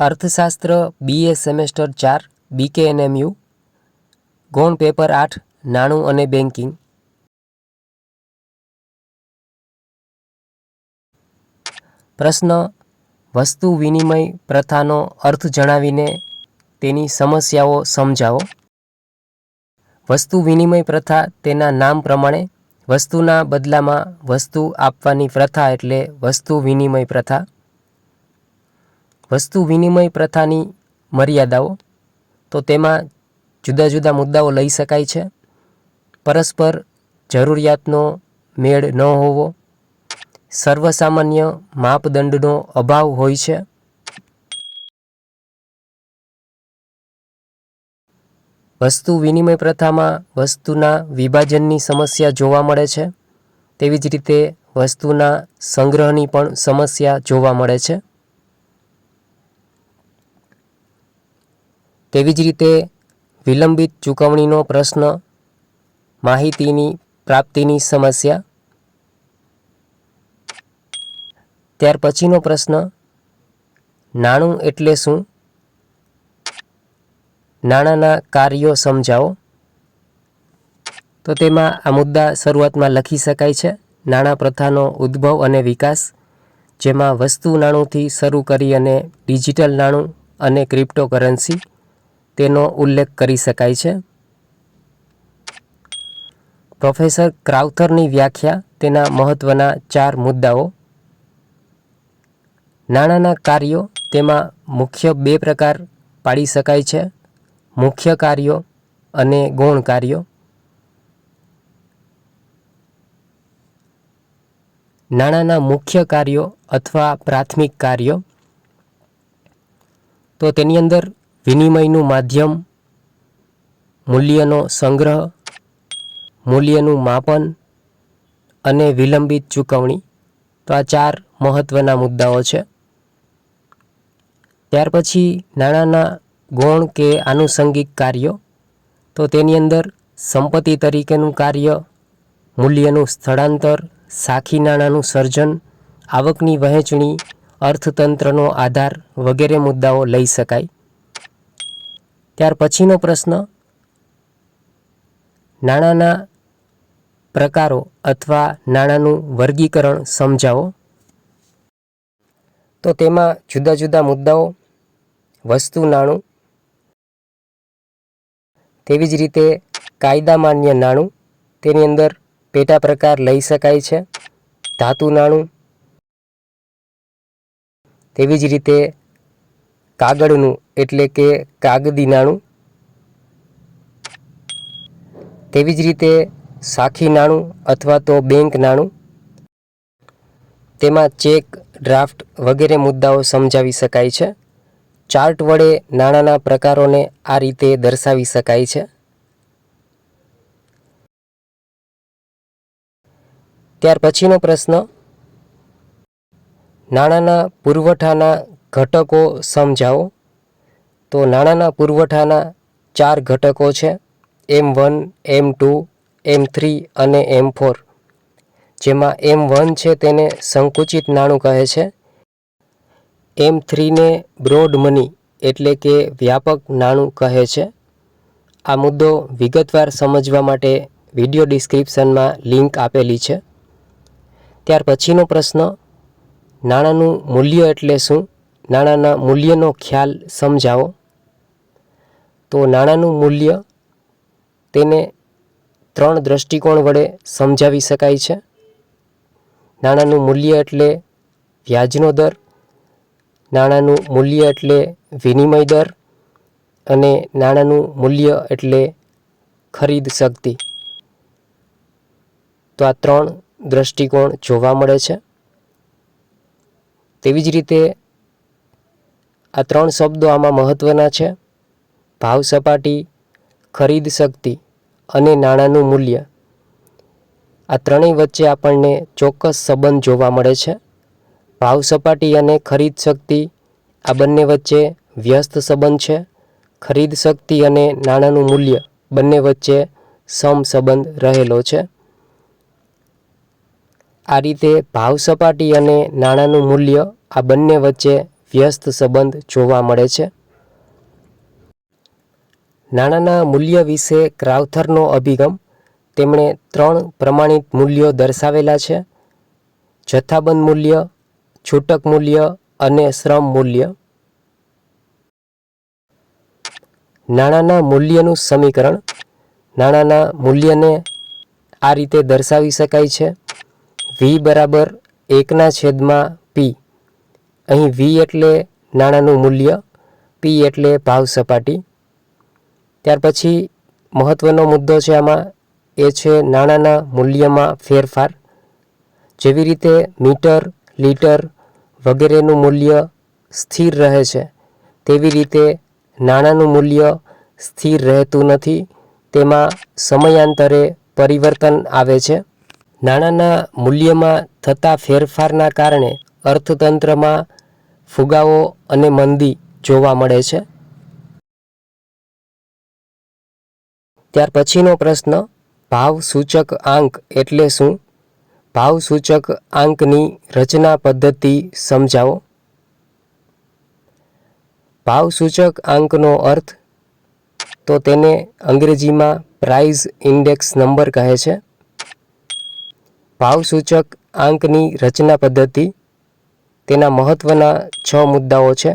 અર્થશાસ્ત્ર BA semester ચાર બીકે એનએમયુ ગૌણ પેપર આઠ, નાણું અને બેન્કિંગ પ્રશ્ન, વસ્તુ વિનિમય પ્રથાનો અર્થ જણાવીને તેની સમસ્યાઓ સમજાવો. વસ્તુ વિનિમય પ્રથા તેના નામ પ્રમાણે, વસ્તુના બદલામાં વસ્તુ આપવાની પ્રથા એટલે વસ્તુ વિનિમય પ્રથા. વસ્તુ વિનિમય પ્રથાની મર્યાદાઓ, તો તેમાં જુદા જુદા મુદ્દાઓ લઈ શકાય છે. પરસ્પર જરૂરિયાતનો મેળ ન હોવો. સર્વસામાન્ય માપદંડનો અભાવ હોય છે. વસ્તુ વિનિમય પ્રથામાં વસ્તુના વિભાજનની સમસ્યા જોવા મળે છે. તેવી જ રીતે વસ્તુના સંગ્રહની પણ સમસ્યા જોવા મળે છે. તેવી જ રીતે વિલંબિત ચૂકવણીનો પ્રશ્ન, માહિતીની પ્રાપ્તિની સમસ્યા. ત્યાર પછીનો પ્રશ્ન, નાણું એટલે શું? નાણાંના કાર્યો સમજાવો. તો તેમાં આ મુદ્દા શરૂઆતમાં લખી શકાય છે. નાણાં પ્રથાનો ઉદ્ભવ અને વિકાસ, જેમાં વસ્તુ નાણુંથી શરૂ કરી અને ડિજિટલ નાણું અને ક્રિપ્ટોકરન્સી. તેનો ઉલ્લેખ કરી શકાય છે. પ્રોફેસર ક્રાઉથરની વ્યાખ્યા તેના મહત્ત્વના ચાર મુદ્દાઓ. નાણાંના કાર્યો તેમાં મુખ્ય બે પ્રકાર પાડી શકાય છે. મુખ્ય કાર્યો અને ગૌણ કાર્યો. નાણાંના મુખ્ય કાર્યો અથવા પ્રાથમિક કાર્યો. તો તેની અંદર વિનિમયનું માધ્યમ, મૂલ્યનો સંગ્રહ, મૂલ્યનું માપન અને વિલંબિત ચૂકવણી. તો આ ચાર મહત્ત્વના મુદ્દાઓ છે. ત્યાર પછી નાણાંના ગૌણ કે આનુષંગિક કાર્યો. તો તેની અંદર સંપત્તિ તરીકેનું કાર્ય, મૂલ્યનું સ્થળાંતર, સાખી નાણાંનું સર્જન, આવકની વહેંચણી, અર્થતંત્રનો આધાર વગેરે મુદ્દાઓ લઈ શકાય. ત્યાર પછીનો પ્રશ્ન, નાણાંના પ્રકારો અથવા નાણાંનું વર્ગીકરણ સમજાવો. તો તેમાં જુદા જુદા મુદ્દાઓ, વસ્તુ નાણું, તેવી જ રીતે કાયદા માન્ય નાણું, તેની અંદર પેટા પ્રકાર લઈ શકાય છે, ધાતુ નાણું, તેવી જ રીતે કાગળનું, એટલે કે કાગદી નાણું તેવી જ રીતે સાખી નાણું અથવા તો બેંક નાણું તેમાં ચેક, ડ્રાફ્ટ વગેરે મુદ્દાઓ સમજાવી શકાય છે. ચાર્ટ વડે નાણાંના પ્રકારોને આ રીતે દર્શાવી શકાય છે. ત્યાર પછીનો પ્રશ્ન. નાણાંના પુરવઠાના ઘટકો સમજાવો. તો નાણાંના પુરવઠાના ચાર ઘટકો છે. M one M two M three અને એમ ફોર જેમાં એમ વન છે તેને સંકુચિત નાણું કહે છે. એમ થ્રીને બ્રોડ મની એટલે કે વ્યાપક નાણું કહે છે. આ મુદ્દો વિગતવાર સમજવા માટે વીડિયો ડિસ્ક્રિપ્શનમાં લિંક આપેલી છે. ત્યાર પછીનો પ્રશ્ન, નાણાંનું મૂલ્ય એટલે શું? નાણાંના મૂલ્યનો ખ્યાલ સમજાવો. તો નાણાંનું મૂલ્ય તેને ત્રણ દૃષ્ટિકોણ વડે સમજાવી શકાય છે. નાણાંનું મૂલ્ય એટલે વ્યાજનો દર, નાણાંનું મૂલ્ય એટલે વિનિમય દર અને નાણાંનું મૂલ્ય એટલે ખરીદ શક્તિ. તો આ ત્રણ દૃષ્ટિકોણ જોવા મળે છે. તેવી જ રીતે આ ત્રણ શબ્દો આમાં મહત્ત્વના છે. ભાવ સપાટી, ખરીદ શક્તિ અને નાણાંનું મૂલ્ય. આ ત્રણેય વચ્ચે આપણને ચોક્કસ સંબંધ જોવા મળે છે. ભાવ સપાટી અને ખરીદ શક્તિ આ બંને વચ્ચે વ્યસ્ત સંબંધ છે. ખરીદ શક્તિ અને નાણાંનું મૂલ્ય બંને વચ્ચે સમ સંબંધ રહેલો છે. આ રીતે ભાવ સપાટી અને નાણાંનું મૂલ્ય આ બંને વચ્ચે વ્યસ્ત સંબંધ જોવા મળે છે. નાણાંના મૂલ્ય વિશે ક્રાઉથરનો અભિગમ, તેમણે ત્રણ પ્રમાણિત મૂલ્યો દર્શાવેલા છે. જથ્થાબંધ મૂલ્ય, છૂટક મૂલ્ય અને શ્રમ મૂલ્ય. નાણાંના મૂલ્યનું સમીકરણ, નાણાંના મૂલ્યને આ રીતે દર્શાવી શકાય છે. વી બરાબર એકના છેદમાં પી. અહીં વી એટલે નાણાંનું મૂલ્ય પી એટલે ભાવ સપાટી. ત્યાર પછી મહત્ત્વનો મુદ્દો છે આમાં, એ છે નાણાંના મૂલ્યમાં ફેરફાર. જેવી રીતે મીટર, લીટર વગેરેનું મૂલ્ય સ્થિર રહે છે, તેવી રીતે નાણાંનું મૂલ્ય સ્થિર રહેતું નથી, તેમાં સમયાંતરે પરિવર્તન આવે છે. નાણાંના મૂલ્યમાં થતા ફેરફારના કારણે અર્થતંત્રમાં ફુગાવો અને મંદી જોવા મળે છે. ત્યાર પછીનો પ્રશ્ન ભાવ સૂચક આંક એટલે શું? ભાવ સૂચક આંકની રચના પદ્ધતિ સમજાવો. ભાવ સૂચક આંકનો અર્થ, તો તેને અંગ્રેજીમાં પ્રાઇઝ ઇન્ડેક્સ નંબર કહે છે. ભાવસૂચક આંકની રચના પદ્ધતિ તેના મહત્ત્વના છ મુદ્દાઓ છે.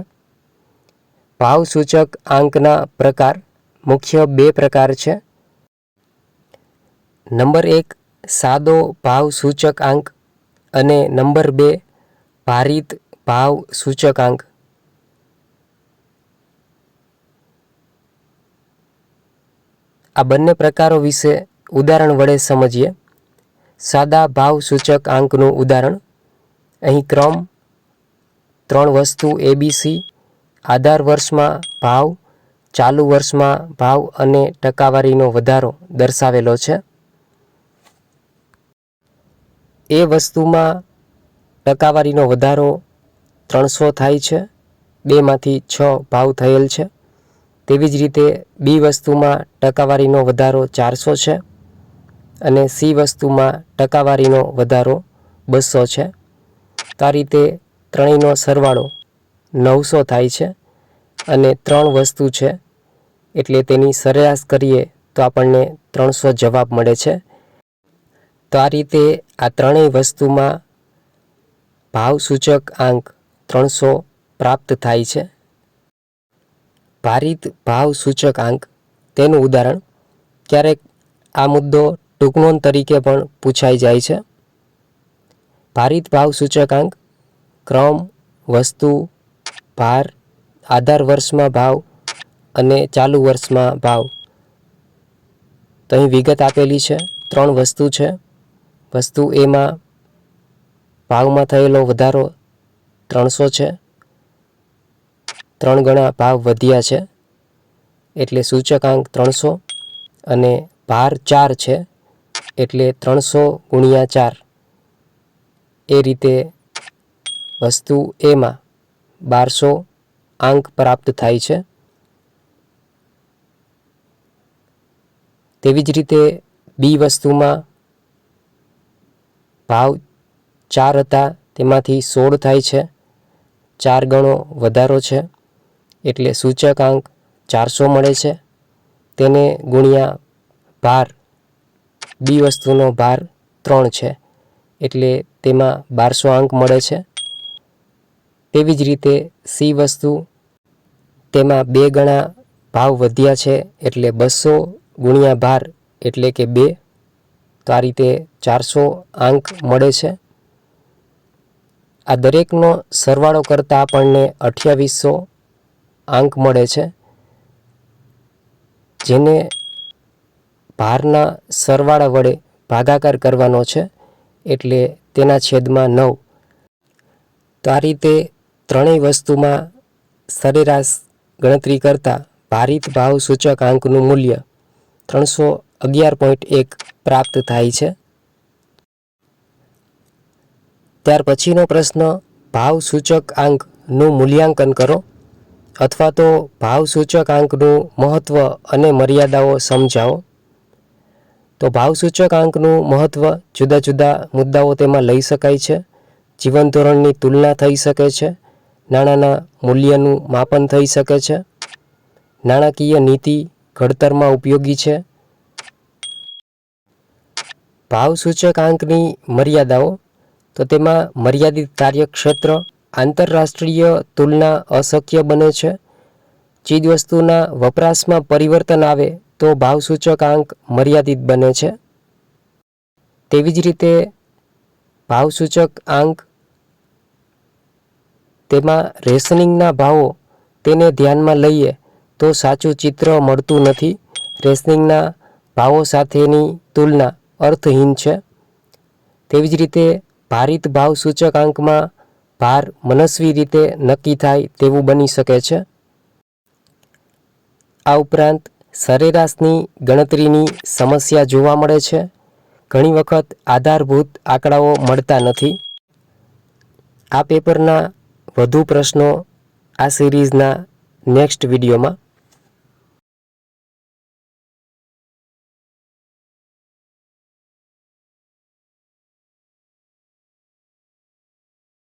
ભાવ સૂચક આંકના પ્રકાર મુખ્ય બે પ્રકાર છે. નંબર એક, સાદો ભાવ સૂચકાંક અને નંબર બે, ભારિત ભાવ સૂચકાંક આ બંને પ્રકારો વિશે ઉદાહરણ વડે સમજીએ. સાદા ભાવ સૂચક આંકનું ઉદાહરણ. અહીં ક્રમ ત્રણ વસ્તુ એબીસી આધાર વર્ષમાં ભાવ, ચાલુ વર્ષમાં ભાવ અને ટકાવારીનો વધારો દર્શાવેલો છે. એ વસ્તુમાં ટકાવારીનો વધારો ત્રણસો થાય છે. બેમાંથી છ ભાવ થયેલ છે. તેવી જ રીતે બી વસ્તુમાં ટકાવારીનો વધારો ચારસો છે અને સી વસ્તુમાં ટકાવારીનો વધારો બસો છે. તો આ રીતે ત્રણેયનો સરવાળો નવસો થાય છે અને ત્રણ વસ્તુ છે, એટલે તેની સરેરાશ કરીએ તો આપણને ત્રણસો જવાબ મળે છે. તો આ રીતે આ ત્રણેય વસ્તુમાં ભાવ સૂચક આંક ત્રણસો પ્રાપ્ત થાય છે. ભારિત ભાવ સૂચક આંક તેનું ઉદાહરણ, ક્યારેક આ મુદ્દો ટૂંકનોંધ તરીકે પણ પૂછાઈ જાય છે. ભારિત ભાવ સૂચકાંક ક્રમ, વસ્તુ, ભાર, આધાર વર્ષમાં ભાવ અને ચાલુ વર્ષમાં ભાવ. તો અહીં વિગત આપેલી છે, ત્રણ વસ્તુ છે. વસ્તુ એમાં ભાવમાં થયેલો વધારો ત્રણસો છે. ત્રણ ગણા ભાવ વધ્યા છે, એટલે સૂચકાંક ત્રણસો અને ભાર ચાર છે, એટલે ત્રણસો ગુણ્યા ચાર. એ રીતે વસ્તુ એમાં બારસો આંક પ્રાપ્ત થાય છે. તેવી જ રીતે બી વસ્તુમાં ભાવ ચાર હતા, તેમાંથી સોળ થાય છે. ચાર ગણો વધારો છે, એટલે સૂચકાંક ચારસો મળે છે. તેને ગુણ્યા ભાર, બી વસ્તુનો ભાર ત્રણ છે, એટલે તેમાં બારસો અંક મળે છે. તેવી જ રીતે સી વસ્તુ તેમાં બે ગણા ભાવ વધ્યા છે એટલે બસો ગુણ્યા ભાર એટલે કે બે. તો આ રીતે ચારસો આંક મળે છે. આ દરેકનો સરવાળો કરતાં આપણને અઠ્યાવીસો આંક મળે છે. જેને ભારના સરવાળા વડે ભાગાકાર કરવાનો છે એટલે તેના છેદમાં નવ. તો આ રીતે ત્રણેય વસ્તુમાં સરેરાશ ગણતરી કરતાં ભારિત ભાવ સૂચક આંકનું મૂલ્ય ત્રણસો અગિયાર પોઈન્ટ એક પ્રાપ્ત થાય છે. ત્યાર પછીનો પ્રશ્ન, ભાવ સૂચક આંકનું મૂલ્યાંકન કરો અથવા તો ભાવ સૂચક આંકનું મહત્ત્વ અને મર્યાદાઓ સમજાવો. તો ભાવ સૂચક આંકનું મહત્ત્વ જુદા જુદા મુદ્દાઓ તેમાં લઈ શકાય છે. જીવન ધોરણની તુલના થઈ શકે છે. નાણાંના મૂલ્યનું માપન થઈ શકે છે. નાણાકીય નીતિ ઘડતરમાં ઉપયોગી છે. ભાવ સૂચકાંકની મર્યાદાઓ. તો તેમાં મર્યાદિત કાર્યક્ષેત્ર, આંતરરાષ્ટ્રીય તુલના અશક્ય બને છે. ચીજવસ્તુના વપરાશમાં પરિવર્તન આવે તો ભાવ સૂચકાંક મર્યાદિત બને છે. તેવી જ રીતે ભાવ સૂચકાંક તેમાં રેશનિંગના ભાવો તેને ધ્યાનમાં લઈએ તો સાચું ચિત્ર મળતું નથી. રેશનિંગના ભાવો સાથેની તુલના અર્થહીન છે. તેવી જ રીતે ભારિત ભાવ સૂચકાંકમાં ભાર મનસ્વી રીતે નક્કી થાય તેવું બની શકે છે. આ ઉપરાંત સરેરાશની ગણતરીની સમસ્યા જોવા મળે છે. ઘણી વખત આધારભૂત આંકડાઓ મળતા નથી. આ પેપરના વધુ પ્રશ્નો આ સિરીઝના નેક્સ્ટ વિડીયોમાં